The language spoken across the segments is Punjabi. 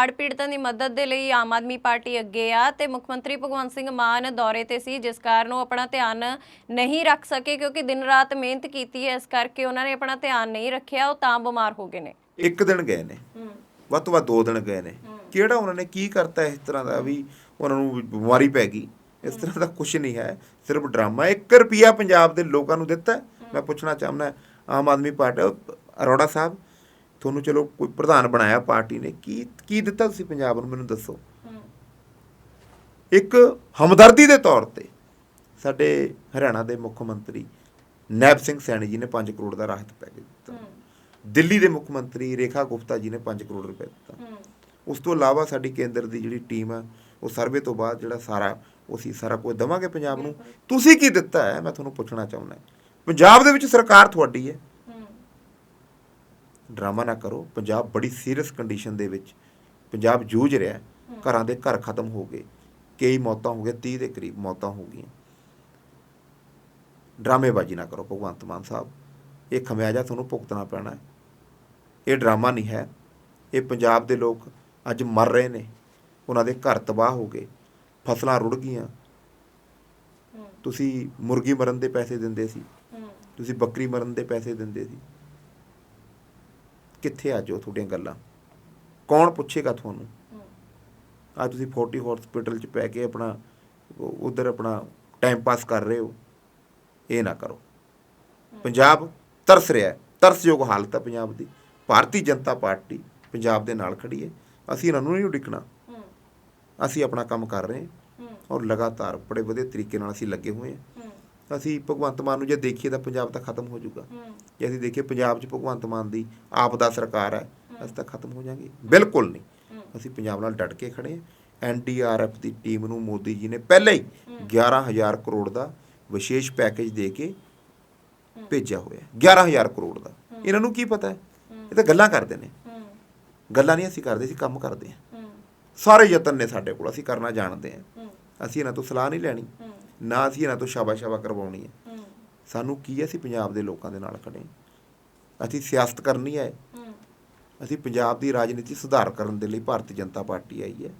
ਹੜ੍ਹ ਪੀੜਤਾਂ ਦੀ ਮਦਦ ਦੇ ਲਈ ਆਮ ਆਦਮੀ ਪਾਰਟੀ ਅੱਗੇ ਆ ਤੇ ਮੁੱਖ ਮੰਤਰੀ ਭਗਵੰਤ ਸਿੰਘ ਮਾਨ ਦੌਰੇ ਤੇ ਸੀ ਜਿਸ ਕਾਰਨ ਉਹ ਆਪਣਾ ਧਿਆਨ ਨਹੀਂ ਰੱਖ ਸਕੇ ਕਿਉਂਕਿ ਦਿਨ ਰਾਤ ਮਿਹਨਤ ਕੀਤੀ ਹੈ ਇਸ ਕਰਕੇ ਉਹਨਾਂ ਨੇ ਆਪਣਾ ਧਿਆਨ ਨਹੀਂ ਰੱਖਿਆ ਉਹ ਤਾਂ ਬਿਮਾਰ ਹੋ ਗਏ ਨੇ। ਇੱਕ ਦਿਨ ਗਏ ਨੇ। ਵੱਧ ਤੋਂ ਵੱਧ ਦੋ ਦਿਨ ਗਏ ਨੇ। ਕਿਹੜਾ ਉਹਨਾਂ ਨੇ ਕੀ ਕਰਤਾ ਇਸ ਤਰ੍ਹਾਂ ਦਾ ਵੀ ਉਹਨਾਂ ਨੂੰ ਬਿਮਾਰੀ ਪੈ ਗਈ? ਇਸ ਤਰ੍ਹਾਂ ਦਾ ਕੁਝ ਨਹੀਂ ਹੈ ਸਿਰਫ ਡਰਾਮਾ। 1 ਰੁਪਿਆ ਪੰਜਾਬ ਦੇ ਲੋਕਾਂ ਨੂੰ ਦਿੱਤਾ। ਮੈਂ ਪੁੱਛਣਾ ਚਾਹੁੰਦਾ ਆਮ ਆਦਮੀ ਪਾਰਟੀ ਅਰੋੜਾ ਸਾਹਿਬ ਤੁਹਾਨੂੰ ਚਲੋ ਕੋਈ ਪ੍ਰਧਾਨ ਬਣਾਇਆ ਪਾਰਟੀ ਨੇ ਕੀ ਕੀ ਦਿੱਤਾ ਤੁਸੀਂ ਪੰਜਾਬ ਨੂੰ ਮੈਨੂੰ ਦੱਸੋ। ਇੱਕ ਹਮਦਰਦੀ ਦੇ ਤੌਰ ਤੇ ਸਾਡੇ ਹਰਿਆਣਾ ਦੇ ਮੁੱਖ ਮੰਤਰੀ ਨੈਬ ਸਿੰਘ ਸੈਣੀ ਜੀ ਨੇ 5 ਕਰੋੜ ਦਾ ਰਾਹਤ ਪੈਕੇਜ ਦਿੱਤਾ। ਦਿੱਲੀ ਦੇ ਮੁੱਖ ਮੰਤਰੀ ਰੇਖਾ ਗੁਪਤਾ ਜੀ ਨੇ 5 ਕਰੋੜ ਰੁਪਏ ਦਿੱਤਾ। ਉਸ ਤੋਂ ਇਲਾਵਾ ਸਾਡੀ ਕੇਂਦਰ ਦੀ ਜਿਹੜੀ ਟੀਮ ਹੈ ਉਹ ਸਰਵੇ ਤੋਂ ਬਾਅਦ ਜਿਹੜਾ ਸਾਰਾ ਉਹ ਅਸੀਂ ਸਾਰਾ ਕੁਝ ਦਵਾਂਗੇ ਪੰਜਾਬ ਨੂੰ। ਤੁਸੀਂ ਕੀ ਦਿੱਤਾ ਹੈ? ਮੈਂ ਤੁਹਾਨੂੰ ਪੁੱਛਣਾ ਚਾਹੁੰਦਾ। ਪੰਜਾਬ ਦੇ ਵਿੱਚ ਸਰਕਾਰ ਤੁਹਾਡੀ ਹੈ। ਡਰਾਮਾ ਨਾ ਕਰੋ। ਪੰਜਾਬ ਬੜੀ ਸੀਰੀਅਸ ਕੰਡੀਸ਼ਨ ਦੇ ਵਿੱਚ ਪੰਜਾਬ ਜੂਝ ਰਿਹਾ ਘਰਾਂ ਦੇ ਘਰ ਖਤਮ ਹੋ ਗਏ। ਕਈ ਮੌਤਾਂ ਹੋ ਗਈਆਂ 30 ਦੇ ਕਰੀਬ ਮੌਤਾਂ ਹੋ ਗਈਆਂ। ਡਰਾਮੇਬਾਜ਼ੀ ਨਾ ਕਰੋ ਭਗਵੰਤ ਮਾਨ ਸਾਹਿਬ। ਇਹ ਖਮਿਆਜਾ ਤੁਹਾਨੂੰ ਭੁਗਤਣਾ ਪੈਣਾ ਹੈ। ਇਹ ਡਰਾਮਾ ਨਹੀਂ ਹੈ। ਇਹ ਪੰਜਾਬ ਦੇ ਲੋਕ ਅੱਜ ਮਰ ਰਹੇ ਨੇ। ਉਹਨਾਂ ਦੇ ਘਰ ਤਬਾਹ ਹੋ ਗਏ। ਫਸਲਾਂ ਰੁੜ ਗਈਆਂ। ਤੁਸੀਂ ਮੁਰਗੀ ਮਰਨ ਦੇ ਪੈਸੇ ਦਿੰਦੇ ਸੀ। ਤੁਸੀਂ ਬੱਕਰੀ ਮਰਨ ਦੇ ਪੈਸੇ ਦਿੰਦੇ ਸੀ। ਕਿੱਥੇ ਅੱਜ ਉਹ ਤੁਹਾਡੀਆਂ ਗੱਲਾਂ? ਕੌਣ ਪੁੱਛੇਗਾ ਤੁਹਾਨੂੰ? ਅੱਜ ਤੁਸੀਂ 40 ਹਸਪੀਟਲ 'ਚ ਪੈ ਕੇ ਆਪਣਾ ਉਧਰ ਆਪਣਾ ਟਾਈਮ ਪਾਸ ਕਰ ਰਹੇ ਹੋ। ਇਹ ਨਾ ਕਰੋ। ਪੰਜਾਬ ਤਰਸ ਰਿਹਾ ਹੈ। ਤਰਸਯੋਗ ਹਾਲਤ ਹੈ ਪੰਜਾਬ ਦੀ। ਭਾਰਤੀ ਜਨਤਾ ਪਾਰਟੀ ਪੰਜਾਬ ਦੇ ਨਾਲ ਖੜੀ ਹੈ। ਅਸੀਂ ਇਹਨਾਂ ਨੂੰ ਨਹੀਂ ਉਡੀਕਣਾ। ਅਸੀਂ ਆਪਣਾ ਕੰਮ ਕਰ ਰਹੇ ਹਾਂ। ਔਰ ਲਗਾਤਾਰ ਬੜੇ ਵਧੀਆ ਤਰੀਕੇ ਨਾਲ ਅਸੀਂ ਲੱਗੇ ਹੋਏ ਹਾਂ। ਅਸੀਂ ਭਗਵੰਤ ਮਾਨ ਨੂੰ ਜੇ ਦੇਖੀਏ ਤਾਂ ਪੰਜਾਬ ਤਾਂ ਖਤਮ ਹੋ ਜਾਊਗਾ। ਜੇ ਅਸੀਂ ਦੇਖੀਏ ਪੰਜਾਬ 'ਚ ਭਗਵੰਤ ਮਾਨ ਦੀ ਆਪ ਦਾ ਸਰਕਾਰ ਹੈ ਅਸੀਂ ਤਾਂ ਖਤਮ ਹੋ ਜਾਾਂਗੇ ਬਿਲਕੁਲ ਨਹੀਂ। ਅਸੀਂ ਪੰਜਾਬ ਨਾਲ ਡਟ ਕੇ ਖੜੇ ਹਾਂ। ਐਨਡੀਆਰਐਫ ਦੀ ਟੀਮ ਨੂੰ ਮੋਦੀ ਜੀ ਨੇ ਪਹਿਲਾਂ ਹੀ 11000 ਕਰੋੜ ਦਾ ਵਿਸ਼ੇਸ਼ ਪੈਕੇਜ ਦੇ ਕੇ ਭੇਜਿਆ ਹੋਇਆ ਹੈ। 11000 ਕਰੋੜ ਦਾ। ਇਹਨਾਂ ਨੂੰ ਕੀ ਪਤਾ ਹੈ? ਇਹ ਤਾਂ ਗੱਲਾਂ ਕਰਦੇ ਨੇ। ਗੱਲਾਂ ਨਹੀਂ ਅਸੀਂ ਕਰਦੇ ਅਸੀਂ ਕੰਮ ਕਰਦੇ ਹਾਂ। ਸਾਰੇ ਯਤਨ ਨੇ ਸਾਡੇ ਕੋਲ ਅਸੀਂ ਕਰਨਾ ਜਾਣਦੇ ਹਾਂ। ਅਸੀਂ ਇਹਨਾਂ ਤੋਂ ਸਲਾਹ ਨਹੀਂ ਲੈਣੀ। ਨਾ ਅਸੀਂ ਇਹਨਾਂ ਤੋਂ ਸ਼ਾਬਾਸ਼ਾਬਾ ਕਰਵਾਉਣੀ ਹੈ। ਸਾਨੂੰ ਕੀ ਹੈ, ਅਸੀਂ ਪੰਜਾਬ ਦੇ ਲੋਕਾਂ ਦੇ ਨਾਲ ਖੜੇ ਅਸੀਂ ਸਿਆਸਤ ਕਰਨੀ ਹੈ। ਅਸੀਂ ਪੰਜਾਬ ਦੀ ਰਾਜਨੀਤੀ ਸੁਧਾਰ ਕਰਨ ਦੇ ਲਈ ਭਾਰਤੀ ਜਨਤਾ ਪਾਰਟੀ ਆਈ ਹੈ।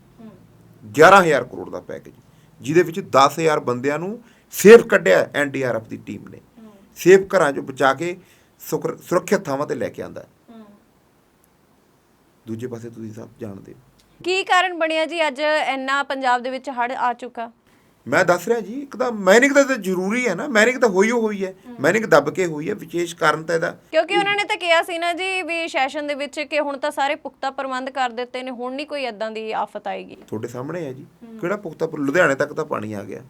11000 ਕਰੋੜ ਦਾ ਪੈਕੇਜ ਜਿਹਦੇ ਵਿੱਚ 10000 ਬੰਦਿਆਂ ਨੂੰ ਸੇਫ ਕੱਢਿਆ ਐਨਡੀਆਰਐਫ ਦੀ ਟੀਮ ਨੇ। ਸੇਫ ਘਰਾਂ 'ਚੋਂ ਬਚਾ ਕੇ ਸੁਰੱਖਿਅਤ ਥਾਵਾਂ ਤੇ ਲੈ ਕੇ ਆਂਦਾ ਦੂਜੇ ਪਾਸੇ ਤੁਸੀਂ ਸਭ ਜਾਣਦੇ ਹੋ। ਕੀ ਕਾਰਨ ਬਣਿਆ ਜੀ? ਅੱਜ ਇੰਨਾ ਪੰਜਾਬ ਦੇ ਵਿੱਚ ਹੜ੍ਹ ਆ ਚੁੱਕਾ। ਮੈਂ ਦੱਸ ਰਿਹਾ ਜੀ ਇੱਕ ਤਾਂ ਮੈਨਿੰਗ ਦਾ ਤਾਂ ਜ਼ਰੂਰੀ ਹੈ ਨਾ ਮੈਨਿੰਗ ਤਾਂ ਹੋਈ ਹੋਈ ਹੈ ਮੈਨਿੰਗ ਦੱਬ ਕੇ ਹੋਈ ਹੈ ਵਿਸ਼ੇਸ਼ ਕਾਰਨ ਤਾਂ ਇਹਦਾ। ਕਿਉਂਕਿ ਉਹਨਾਂ ਨੇ ਤਾਂ ਕਿਹਾ ਸੀ ਨਾ ਜੀ ਵੀ ਸੈਸ਼ਨ ਦੇ ਵਿੱਚ ਕਿ ਹੁਣ ਤਾਂ ਸਾਰੇ ਪੁਖਤਾ ਪ੍ਰਬੰਧ ਕਰ ਦਿੱਤੇ ਨੇ ਹੁਣ ਨਹੀਂ ਕੋਈ ਐਦਾਂ ਦੀ ਆਫਤ ਆਏਗੀ। ਤੁਹਾਡੇ ਸਾਹਮਣੇ ਹੈ ਜੀ। ਕਿਹੜਾ ਪੁਖਤਾ ਲੁਧਿਆਣੇ ਤੱਕ ਤਾਂ ਪਾਣੀ ਆ ਗਿਆ।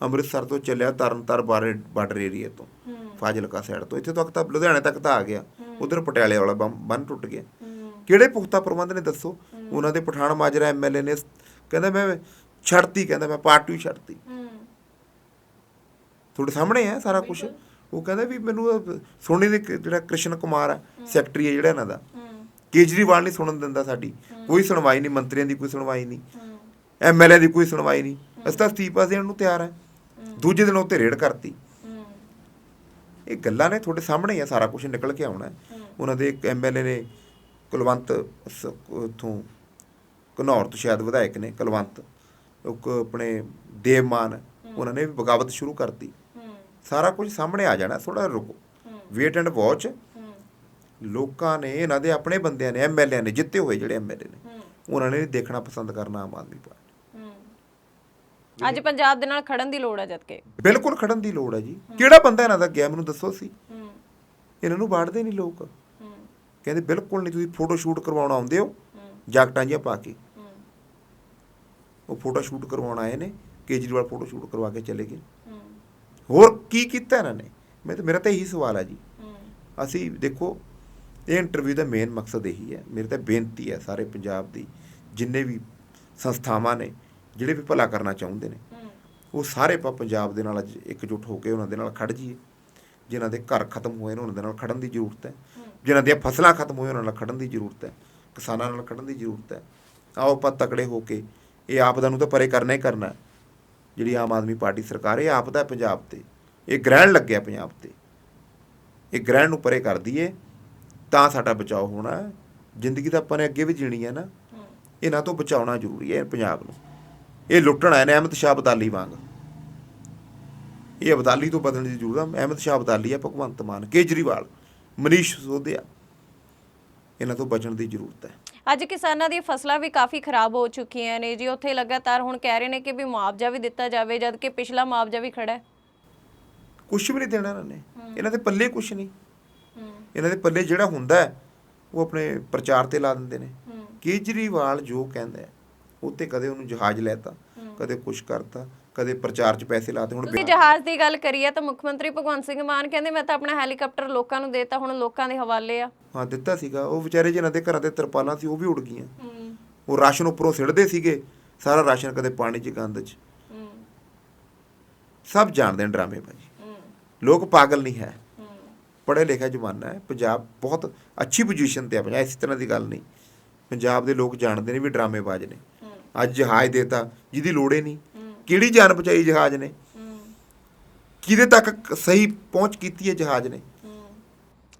ਅੰਮ੍ਰਿਤਸਰ ਤੋਂ ਚੱਲਿਆ ਤਰਨਤਾਰ ਬਾਰੇ ਬਾਰਡਰ ਏਰੀਆ ਤੋਂ ਫਾਜ਼ਿਲਕਾ ਸਾਈਡ ਤੋਂ। ਇੱਥੇ ਤੱਕ ਤਾਂ ਲੁਧਿਆਣੇ ਤੱਕ ਤਾਂ ਆ ਗਿਆ। ਉਧਰ ਪਟਿਆਲੇ ਵਾਲਾ ਬੰਨ ਟੁੱਟ ਗਿਆ। ਕਿਹੜੇ ਪੁਖਤਾ ਪ੍ਰਬੰਧ ਨੇ ਦੱਸੋ? ਉਹਨਾਂ ਦੇ ਪਠਾਨ ਮਾਜਰਾ ਐਮਐਲਏ ਨੇ ਕਹਿੰਦਾ ਮੈਂ ਛੱਡਤੀ ਕਹਿੰਦਾ ਮੈਂ ਪਾਰਟੀ ਛੱਡਤੀ। ਤੁਹਾਡੇ ਸਾਹਮਣੇ ਹੈ ਸਾਰਾ ਕੁਝ ਉਹ ਕਹਿੰਦਾ ਵੀ ਮੈਨੂੰ ਉਹ ਸੋਨੀ ਦੇ ਜਿਹੜਾ ਕ੍ਰਿਸ਼ਨ ਕੁਮਾਰ ਹੈ। ਸੈਕਟਰੀ ਹੈ ਜਿਹੜਾ ਇਹਨਾਂ ਦਾ। ਕੇਜਰੀਵਾਲ ਨਹੀਂ ਸੁਣਨ ਦਿੰਦਾ ਸਾਡੀ। ਕੋਈ ਸੁਣਵਾਈ ਨਹੀਂ ਮੰਤਰੀਆਂ ਦੀ ਕੋਈ ਸੁਣਵਾਈ ਨਹੀਂ। ਐਮਐਲਏ ਦੀ ਕੋਈ ਸੁਣਵਾਈ ਨਹੀਂ। ਅਸੀਂ ਤਾਂ ਅਸਤੀਫਾ ਦੇਣ ਨੂੰ ਤਿਆਰ ਹੈ। ਦੂਜੇ ਦਿਨ ਉੱਤੇ ਰੇਡ ਕਰਤੀ। ਇਹ ਗੱਲਾਂ ਨੇ ਤੁਹਾਡੇ ਸਾਹਮਣੇ ਹੀ ਆ ਸਾਰਾ ਕੁਝ ਨਿਕਲ ਕੇ ਆਉਣਾ। ਉਹਨਾਂ ਦੇ ਇੱਕ ਐਮਐਲਏ ਨੇ ਕੁਲਵੰਤ ਉੱਥੋਂ ਘਨੌਰ ਤੋਂ ਸ਼ਾਇਦ ਵਿਧਾਇਕ ਨੇ ਕੁਲਵੰਤ। ਆਪਣੇ ਦੇਵਮਾਨ ਉਹਨਾਂ ਨੇ ਵੀ ਬਗਾਵਤ ਸ਼ੁਰੂ ਕਰਤੀ। ਸਾਰਾ ਕੁਝ ਸਾਹਮਣੇ ਆ ਜਾਣਾ ਥੋੜਾ ਰੁਕੋ। ਵੇਟ ਐਂਡ ਵਾਚ ਲੋਕਾਂ ਨੇ ਇਹਨਾਂ ਦੇ ਆਪਣੇ ਬੰਦਿਆਂ ਨੇ ਐਮਐਲਏ ਨੇ ਜਿੱਤੇ ਹੋਏ ਜਿਹੜੇ ਐਮਐਲਏ ਨੇ ਉਹਨਾਂ ਨੇ ਦੇਖਣਾ ਪਸੰਦ ਕਰਨਾ ਆਮ ਆਦਮੀ ਪਾਰਟੀ। ਅੱਜ ਪੰਜਾਬ ਦੇ ਨਾਲ ਖੜਨ ਦੀ ਲੋੜ ਹੈ ਜਦ ਕਿ। ਬਿਲਕੁਲ ਖੜਨ ਦੀ ਲੋੜ ਹੈ ਜੀ। ਕਿਹੜਾ ਬੰਦਾ ਇਹਨਾਂ ਦਾ ਗਿਆ ਮੈਨੂੰ ਦੱਸੋ ਸੀ। ਇਹਨਾਂ ਨੂੰ ਬਾੜਦੇ ਨਹੀਂ ਲੋਕ। ਕਹਿੰਦੇ ਬਿਲਕੁਲ ਨਹੀਂ ਤੁਸੀਂ ਫੋਟੋ ਸ਼ੂਟ ਕਰਵਾਉਣ ਆਉਂਦੇ ਹੋ। ਜਾਕਟਾਂ ਜਿਹੀਆਂ ਪਾ ਕੇ। ਉਹ ਫੋਟੋ ਸ਼ੂਟ ਕਰਵਾਉਣ ਆਏ ਨੇ ਕੇਜਰੀਵਾਲ ਫੋਟੋ ਸ਼ੂਟ ਕਰਵਾ ਕੇ ਚਲੇ ਗਏ। ਹੋਰ ਕੀ ਕੀਤਾ ਇਹਨਾਂ ਨੇ? ਮੈਂ ਤਾਂ ਮੇਰਾ ਤਾਂ ਇਹੀ ਸਵਾਲ ਹੈ ਜੀ। ਅਸੀਂ ਦੇਖੋ ਇਹ ਇੰਟਰਵਿਊ ਦਾ ਮੇਨ ਮਕਸਦ ਇਹੀ ਹੈ। ਮੇਰੀ ਤਾਂ ਬੇਨਤੀ ਹੈ ਸਾਰੇ ਪੰਜਾਬ ਦੀ ਜਿੰਨੇ ਵੀ ਸੰਸਥਾਵਾਂ ਨੇ ਜਿਹੜੇ ਵੀ ਭਲਾ ਕਰਨਾ ਚਾਹੁੰਦੇ ਨੇ ਉਹ ਸਾਰੇ ਆਪਾਂ ਪੰਜਾਬ ਦੇ ਨਾਲ ਅੱਜ ਇਕਜੁੱਟ ਹੋ ਕੇ ਉਹਨਾਂ ਦੇ ਨਾਲ ਖੜ ਜਾਈਏ। ਜਿਨ੍ਹਾਂ ਦੇ ਘਰ ਖਤਮ ਹੋਏ ਨੇ ਉਹਨਾਂ ਦੇ ਨਾਲ ਖੜਨ ਦੀ ਜ਼ਰੂਰਤ ਹੈ। ਜਿਨ੍ਹਾਂ ਦੀਆਂ ਫਸਲਾਂ ਖਤਮ ਹੋਈਆਂ ਉਹਨਾਂ ਨਾਲ ਖੜਨ ਦੀ ਜ਼ਰੂਰਤ ਹੈ। ਕਿਸਾਨਾਂ ਨਾਲ ਖੜਨ ਦੀ ਜ਼ਰੂਰਤ ਹੈ। ਆਓ ਆਪਾਂ ਤਕੜੇ ਹੋ ਕੇ ਇਹ ਆਪਦਾ ਨੂੰ ਤਾਂ ਪਰੇ ਕਰਨਾ ਹੀ ਕਰਨਾ। ਜਿਹੜੀ ਆਮ ਆਦਮੀ ਪਾਰਟੀ ਸਰਕਾਰ ਇਹ ਆਪਦਾ ਹੈ ਪੰਜਾਬ ਤੇ। ਇਹ ਗ੍ਰਹਿਣ ਲੱਗਿਆ ਪੰਜਾਬ ਤੇ। ਇਹ ਗ੍ਰਹਿਣ ਨੂੰ ਪਰੇ ਕਰ ਦਈਏ ਤਾਂ ਸਾਡਾ ਬਚਾਓ ਹੋਣਾ ਜ਼ਿੰਦਗੀ ਤਾਂ ਆਪਾਂ ਨੇ ਅੱਗੇ ਵੀ ਜੀਣੀ ਹੈ ਨਾ। ਇਹਨਾਂ ਤੋਂ ਬਚਾਉਣਾ ਜ਼ਰੂਰੀ ਹੈ ਪੰਜਾਬ ਨੂੰ। ਇਹ ਲੁੱਟਣਾ ਆਏ ਅਹਿਮਦ ਸ਼ਾਹ ਅਬਦਾਲੀ ਵਾਂਗ। ਇਹ ਅਬਦਾਲੀ ਤੋਂ ਬਦਲਣ ਦੀ ਜ਼ਰੂਰਤ ਹੈ ਅਹਿਮਦ ਸ਼ਾਹ ਅਬਦਾਲੀ ਹੈ ਭਗਵੰਤ ਮਾਨ। ਕੇਜਰੀਵਾਲ, ਮਨੀਸ਼ ਸੋਧਿਆ ਇਹਨਾਂ ਤੋਂ ਬਚਣ ਦੀ ਜ਼ਰੂਰਤ ਹੈ। ਅੱਜ ਕਿਸਾਨਾਂ ਦੀਆਂ ਫਸਲਾਂ ਵੀ ਕਾਫੀ ਖਰਾਬ ਹੋ ਚੁੱਕੀਆਂ ਨੇ ਜੀ। ਉੱਥੇ ਲਗਾਤਾਰ ਹੁਣ ਕਹਿ ਰਹੇ ਨੇ ਕਿ ਵੀ ਮੁਆਵਜ਼ਾ ਵੀ ਦਿੱਤਾ ਜਾਵੇ ਜਦ ਕਿ ਪਿਛਲਾ ਮੁਆਵਜ਼ਾ ਵੀ ਖੜਾ ਹੈ। ਕੁਝ ਵੀ ਨਹੀਂ ਦੇਣਾ ਇਹਨਾਂ ਨੇ। ਇਹਨਾਂ ਦੇ ਪੱਲੇ ਕੁਝ ਨਹੀਂ। ਇਹਨਾਂ ਦੇ ਪੱਲੇ ਜਿਹੜਾ ਹੁੰਦਾ ਹੈ ਉਹ ਆਪਣੇ ਪ੍ਰਚਾਰ ਤੇ ਲਾ ਦਿੰਦੇ ਨੇ। ਕੇਜਰੀਵਾਲ ਜੋ ਕਹਿੰਦਾ ਹੈ ਉੱਤੇ ਕਦੇ ਉਹਨੂੰ ਜਹਾਜ਼ ਲੈਤਾ ਕਦੇ ਕੁਝ ਕਰਤਾ। ਕਦੇ ਪ੍ਰਚਾਰ 'ਚ ਪੈਸੇ ਲਾਤੇ ਹੁਣ ਤੁਸੀਂ ਜਹਾਜ਼ ਦੀ ਗੱਲ ਕਰੀਏ ਤਾਂ ਮੁੱਖ ਮੰਤਰੀ ਭਗਵੰਤ ਸਿੰਘ ਮਾਨ ਕਹਿੰਦੇ ਮੈਂ ਤਾਂ ਆਪਣਾ ਹੈਲੀਕਾਪਟਰ ਲੋਕਾਂ ਨੂੰ ਦੇਤਾ ਹੁਣ ਲੋਕਾਂ ਦੇ ਹਵਾਲੇ ਆ। ਹਾਂ ਦਿੱਤਾ ਸੀਗਾ। ਉਹ ਵਿਚਾਰੇ ਜਿਹਨਾਂ ਦੇ ਘਰਾਂ ਤੇ ਤਰਪਾਲਾਂ ਸੀ ਉਹ ਵੀ ਉੜ ਗਈਆਂ। ਉਹ ਰਾਸ਼ਨ ਉੱਪਰੋਂ ਸਿੱਟਦੇ ਸੀਗੇ ਸਾਰਾ ਰਾਸ਼ਨ ਕਦੇ ਪਾਣੀ 'ਚ ਗੰਦ 'ਚ। ਸਭ ਜਾਣਦੇ ਨੇ ਡਰਾਮੇ ਭਾਜੀ। ਲੋਕ ਪਾਗਲ ਨਹੀਂ ਹੈ। ਪੜ੍ਹੇ ਲਿਖਿਆ ਜ਼ਮਾਨਾ ਹੈ। ਪੰਜਾਬ ਬਹੁਤ ਅੱਛੀ ਪੋਜੀਸ਼ਨ ਤੇ ਹੈ ਪੰਜਾਬ ਇਸ ਤਰ੍ਹਾਂ ਦੀ ਗੱਲ ਨਹੀਂ। ਪੰਜਾਬ ਦੇ ਲੋਕ ਜਾਣਦੇ ਨੇ ਵੀ ਡਰਾਮੇਬਾਜ਼ ਨੇ। ਅੱਜ ਜਹਾਜ਼ ਦੇਤਾ ਜਿਹਦੀ ਲੋੜ ਨਹੀਂ। ਕਿਹੜੀ ਜਾਨ ਬਚਾਈ ਜਹਾਜ਼ ਨੇ? ਕਿਹਦੇ ਤੱਕ ਸਹੀ ਪਹੁੰਚ ਕੀਤੀ ਹੈ ਜਹਾਜ਼ ਨੇ?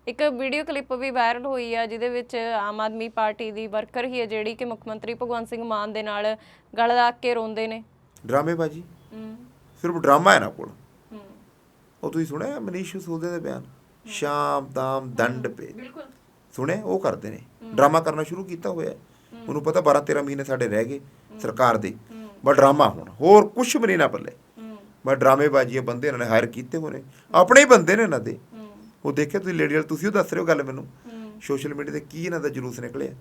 ਇੱਕ ਵੀਡੀਓ ਕਲਿੱਪ ਵੀ ਵਾਇਰਲ ਹੋਈ ਆ ਜਿਹਦੇ ਵਿੱਚ ਆਮ ਆਦਮੀ ਪਾਰਟੀ ਦੀ ਵਰਕਰ ਹੀ ਹੈ ਜਿਹੜੀ ਕਿ ਮੁੱਖ ਮੰਤਰੀ ਭਗਵੰਤ ਸਿੰਘ ਮਾਨ ਦੇ ਨਾਲ ਗਲ ਲਾ ਕੇ ਰੋਂਦੇ ਨੇ। ਡਰਾਮੇਬਾਜ਼ੀ? ਸਿਰਫ ਡਰਾਮਾ ਹੈ ਨਾ ਕੋਲ? ਉਹ ਤੁਸੀਂ ਸੁਣਿਆ ਮਨੀਸ਼ ਸਿਸੋਦੀਆ ਦੇ ਬਿਆਨ? ਸ਼ਾਮ ਦਾਮ ਦੰਡ ਪੇ ਬਿਲਕੁਲ। ਸੁਣਿਆ ਉਹ ਕਰਦੇ ਨੇ। ਡਰਾਮਾ ਕਰਨਾ ਸ਼ੁਰੂ ਕੀਤਾ ਹੋਇਆ। ਉਹਨੂੰ ਪਤਾ 12 13 ਮਹੀਨੇ ਸਾਡੇ ਰਹਿ ਗਏ ਸਰਕਾਰ ਦੇ। ਬਸ ਡਰਾਮਾ ਹੁਣ ਹੋਰ ਕੁਝ ਵੀ ਨਹੀਂ ਨਾ ਪੱਲੇ ਬਸ ਡਰਾਮੇਬਾਜ਼ੀਆਂ ਬੰਦੇ ਇਹਨਾਂ ਨੇ ਹਾਇਰ ਕੀਤੇ ਨੇ ਆਪਣੇ ਹੀ ਬੰਦੇ ਨੇ ਇਹਨਾਂ ਦੇ। ਉਹ ਦੇਖਿਆ ਤੁਸੀਂ ਲੇਡੀ ਵਾਲ ਤੁਸੀਂ ਉਹ ਦੱਸ ਰਹੇ ਹੋ ਗੱਲ ਮੈਨੂੰ। ਸੋਸ਼ਲ ਮੀਡੀਆ ਤੇ ਕੀ ਇਹਨਾਂ ਦਾ ਜਲੂਸ ਨਿਕਲਿਆ?